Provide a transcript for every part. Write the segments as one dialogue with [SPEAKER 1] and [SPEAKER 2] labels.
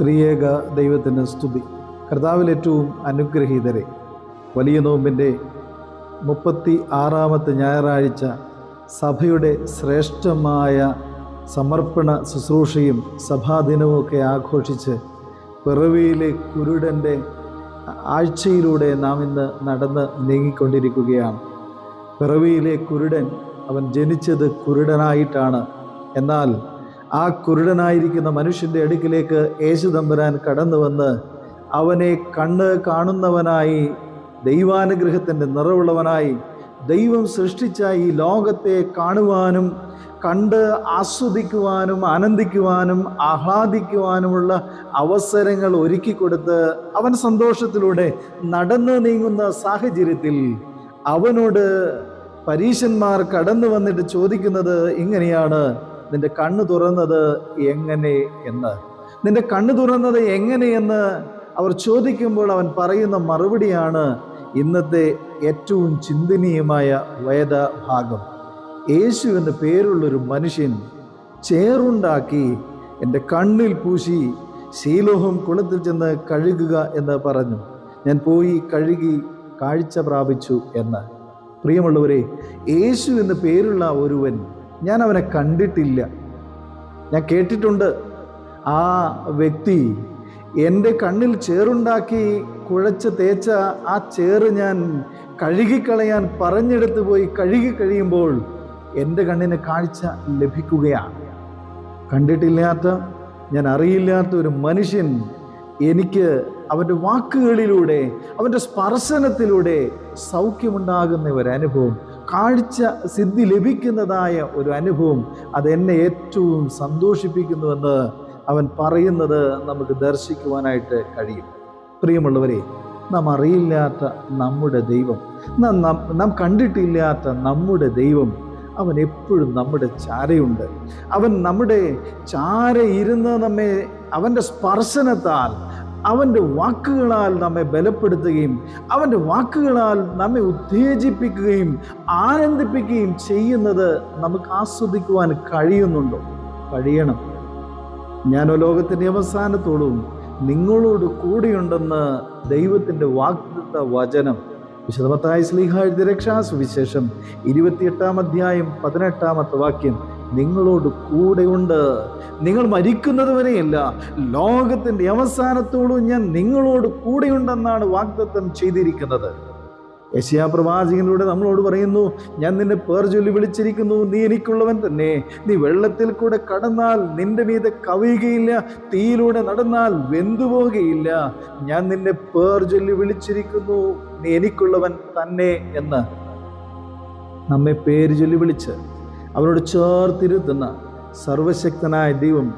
[SPEAKER 1] ത്രിയേക ദൈവത്തിന് സ്തുതി. കർത്താവിൽ ഏറ്റവും അനുഗ്രഹീതരെ. വലിയ നോമ്പിന്റെ മുപ്പത്തി ആറാമത്തെ ഞായറാഴ്ച സഭയുടെ ശ്രേഷ്ഠമായ സമർപ്പണ ശുശ്രൂഷയും സഭാദിനവും ഒക്കെ ആഘോഷിച്ച് പിറവിയിലെ കുരുടന്റെ ആഴ്ചയിലൂടെ നാം ഇന്ന് നടന്ന് നീങ്ങിക്കൊണ്ടിരിക്കുകയാണ്. പിറവിയിലെ കുരുടൻ അവൻ ജനിച്ചത് കുരുടനായിട്ടാണ്. എന്നാൽ ആ കുരുടനായിരിക്കുന്ന മനുഷ്യന്റെ അടുക്കിലേക്ക് യേശു തമ്പുരാൻ കടന്നു വന്ന് അവനെ കണ്ണ് കാണുന്നവനായി ദൈവാനുഗ്രഹത്തിന്റെ നിറവുള്ളവനായി ദൈവം സൃഷ്ടിച്ച ഈ ലോകത്തെ കാണുവാനും കണ്ട് ആസ്വദിക്കുവാനും ആനന്ദിക്കുവാനും ആഹ്ലാദിക്കുവാനുമുള്ള അവസരങ്ങൾ ഒരുക്കി കൊടുത്ത് അവൻ സന്തോഷത്തിലൂടെ നടന്നു നീങ്ങുന്ന സാഹചര്യത്തിൽ അവനോട് പരീശന്മാർ കടന്നു വന്നിട്ട് ചോദിക്കുന്നത് ഇങ്ങനെയാണ്. നിന്റെ കണ്ണ് തുറന്നത് എങ്ങനെ എന്ന്? നിന്റെ കണ്ണ് തുറന്നത് എങ്ങനെയെന്ന് അവർ ചോദിക്കുമ്പോൾ അവൻ പറയുന്ന മറുപടിയാണ് ഇന്നത്തെ ഏറ്റവും ചിന്തനീയമായ വേദഭാഗം. യേശു എന്ന പേരുള്ളൊരു മനുഷ്യൻ ചേറുണ്ടാക്കി എന്റെ കണ്ണിൽ പൂശി ശീലോഹം കുളത്തിൽ ചെന്ന് കഴുകുക എന്ന് പറഞ്ഞു. ഞാൻ പോയി കഴുകി കാഴ്ച പ്രാപിച്ചു എന്ന്. പ്രിയമുള്ളവരെ യേശു എന്ന് പേരുള്ള ഒരുവൻ ഞാൻ അവനെ കണ്ടിട്ടില്ല. ഞാൻ കേട്ടിട്ടുണ്ട്. ആ വ്യക്തി എന്റെ കണ്ണിൽ ചേറുണ്ടാക്കി കുഴച്ച് തേച്ച ആ ചേറ് ഞാൻ കഴുകിക്കളയാൻ പറഞ്ഞെടുത്ത് പോയി കഴുകി കഴിയുമ്പോൾ എന്റെ കണ്ണിന് കാഴ്ച ലഭിക്കുകയാണ്. കണ്ടിട്ടില്ലാത്ത ഞാൻ അറിയില്ലാത്ത ഒരു മനുഷ്യൻ എനിക്ക് അവന്റെ വാക്കുകളിലൂടെ അവന്റെ സ്പർശനത്തിലൂടെ സൗഖ്യമുണ്ടാകുന്ന ഒരു അനുഭവം കാഴ്ച സിദ്ധി ലഭിക്കുന്നതായ ഒരു അനുഭവം അത് എന്നെ ഏറ്റവും സന്തോഷിപ്പിക്കുന്നുവെന്ന് അവൻ പറയുന്നത് നമുക്ക് ദർശിക്കുവാനായിട്ട് കഴിയും. പ്രിയമുള്ളവരെ നാം അറിയില്ലാത്ത നമ്മുടെ ദൈവം നാം കണ്ടിട്ടില്ലാത്ത നമ്മുടെ ദൈവം അവൻ എപ്പോഴും നമ്മുടെ ചാരയുണ്ട്. അവൻ നമ്മുടെ ചാര ഇരുന്ന് നമ്മെ അവന്റെ സ്പർശനത്താൽ അവന്റെ വാക്കുകളാൽ നമ്മെ ബലപ്പെടുത്തുകയും അവന്റെ വാക്കുകളാൽ നമ്മെ ഉത്തേജിപ്പിക്കുകയും ആനന്ദിപ്പിക്കുകയും ചെയ്യുന്നത് നമുക്ക് ആസ്വദിക്കുവാൻ കഴിയുന്നുണ്ടോ? കഴിയണം. ഞാനോ ലോകത്തിന്റെ അവസാനത്തോടും നിങ്ങളോട് കൂടെയുണ്ടെന്ന് ദൈവത്തിന്റെ വാഗ്ദത്ത വചനം. വിശദമത്തായ സ്ലീഹാഴ്ത്തി രക്ഷാസുവിശേഷം ഇരുപത്തിയെട്ടാം അധ്യായം പതിനെട്ടാമത്തെ വാക്യം. നിങ്ങളോട് കൂടെയുണ്ട്. നിങ്ങൾ മരിക്കുന്നത് വരെയല്ല ലോകത്തിന്റെ അവസാനത്തോടും ഞാൻ നിങ്ങളോട് കൂടെയുണ്ടെന്നാണ് വാഗ്ദത്തം ചെയ്തിരിക്കുന്നത്. യശയാ പ്രവാചകനിലൂടെ നമ്മളോട് പറയുന്നു ഞാൻ നിന്നെ പേർ ചൊല്ലി വിളിച്ചിരിക്കുന്നു നീ എനിക്കുള്ളവൻ തന്നെ. നീ വെള്ളത്തിൽ കൂടെ കടന്നാൽ നിന്റെ മീതെ കവിയുകയില്ല തീയിലൂടെ നടന്നാൽ വെന്തുപോകുകയില്ല ഞാൻ നിന്നെ പേർ ചൊല്ലി വിളിച്ചിരിക്കുന്നു നീ എനിക്കുള്ളവൻ തന്നെ എന്ന് നമ്മെ പേര് ചൊല്ലി വിളിച്ച് അവനോട് ചേർത്തിരുത്തുന്ന സർവശക്തനായ ദൈവം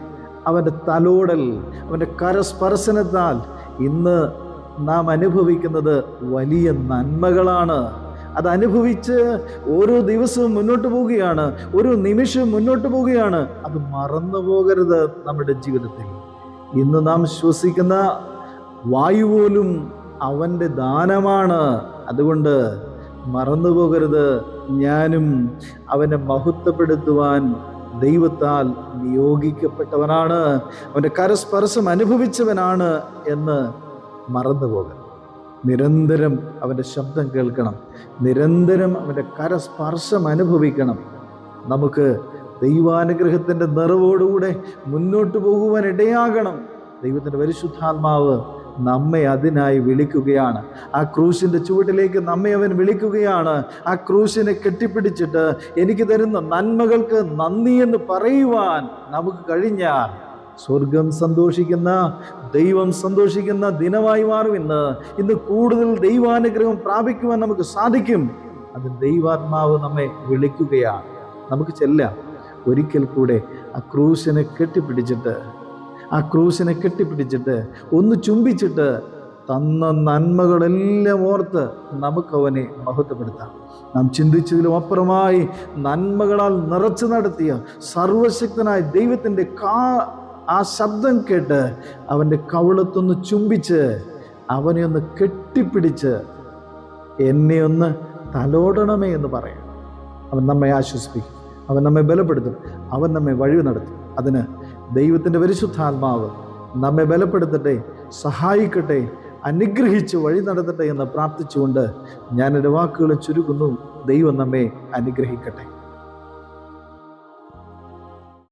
[SPEAKER 1] അവന്റെ തലോടൽ അവന്റെ കരസ്പർശനത്താൽ ഇന്ന് നാം അനുഭവിക്കുന്നത് വലിയ നന്മകളാണ്. അത് അനുഭവിച്ച് ഓരോ ദിവസവും മുന്നോട്ട് പോവുകയാണ് ഒരു നിമിഷം മുന്നോട്ട് പോവുകയാണ്. അത് മറന്നു പോകരുത് നമ്മുടെ ജീവിതത്തിൽ. ഇന്ന് നാം ശ്വസിക്കുന്ന വായു പോലും അവന്റെ ദാനമാണ്. അതുകൊണ്ട് മറന്നു പോകരുത് ഞാനും അവനെ മഹത്വപ്പെടുത്തുവാൻ ദൈവത്താൽ നിയോഗിക്കപ്പെട്ടവനാണ്. അവന്റെ കരസ്പർശം അനുഭവിച്ചവനാണ് എന്ന് മറന്നുപോകരുത്. നിരന്തരം അവന്റെ ശബ്ദം കേൾക്കണം. നിരന്തരം അവന്റെ കരസ്പർശം അനുഭവിക്കണം. നമുക്ക് ദൈവാനുഗ്രഹത്തിന്റെ നിറവോടുകൂടെ മുന്നോട്ട് പോകുവാൻ ഇടയാകണം ദൈവത്തിന്റെ പരിശുദ്ധാത്മാവ് നമ്മെ അതിനായി വിളിക്കുകയാണ്. ആ ക്രൂശിന്റെ ചുവട്ടിലേക്ക് നമ്മെ അവൻ വിളിക്കുകയാണ്. ആ ക്രൂശിനെ കെട്ടിപ്പിടിച്ചിട്ട് എനിക്ക് തരുന്ന നന്മകൾക്ക് നന്ദി എന്ന് പറയുവാൻ നമുക്ക് കഴിഞ്ഞാൽ സ്വർഗം സന്തോഷിക്കുന്ന ദൈവം സന്തോഷിക്കുന്ന ദിനമായി മാറും ഇന്ന്. ഇന്ന് കൂടുതൽ ദൈവാനുഗ്രഹം പ്രാപിക്കുവാൻ നമുക്ക് സാധിക്കും. അത് ദൈവാത്മാവ് നമ്മെ വിളിക്കുകയാണ്. നമുക്ക് ചെല്ലാം. ഒരിക്കൽ കൂടെ ആ ക്രൂശിനെ കെട്ടിപ്പിടിച്ചിട്ട് ആ ക്രൂശിനെ കെട്ടിപ്പിടിച്ചിട്ട് ഒന്ന് ചുംബിച്ചിട്ട് തന്ന നന്മകളെല്ലാം ഓർത്ത് നമുക്കവനെ മഹത്വപ്പെടുത്താം. നാം ചിന്തിച്ചതിലും അപ്പുറമായി നന്മകളാൽ നിറച്ചു നടത്തിയ സർവശക്തനായ ദൈവത്തിന്റെ കാ ആ ശബ്ദം കേട്ട് അവന്റെ കവിളത്തൊന്ന് ചുംബിച്ച് അവനെ ഒന്ന് കെട്ടിപ്പിടിച്ച് എന്നെ ഒന്ന് തലോടണമേ എന്ന് പറയാം അവൻ നമ്മെ ആശ്വസിപ്പിക്കും. അവൻ നമ്മെ ബലപ്പെടുത്തും. അവൻ നമ്മെ വഴി നടത്തും. അതിന് ദൈവത്തിന്റെ പരിശുദ്ധാത്മാവ് നമ്മെ ബലപ്പെടുത്തട്ടെ സഹായിക്കട്ടെ അനുഗ്രഹിച്ച് വഴി നടത്തട്ടെ എന്ന് പ്രാർത്ഥിച്ചുകൊണ്ട് ഞാൻ എന്റെ വാക്കുകൾ ചുരുക്കുന്നു. ദൈവം നമ്മെ അനുഗ്രഹിക്കട്ടെ.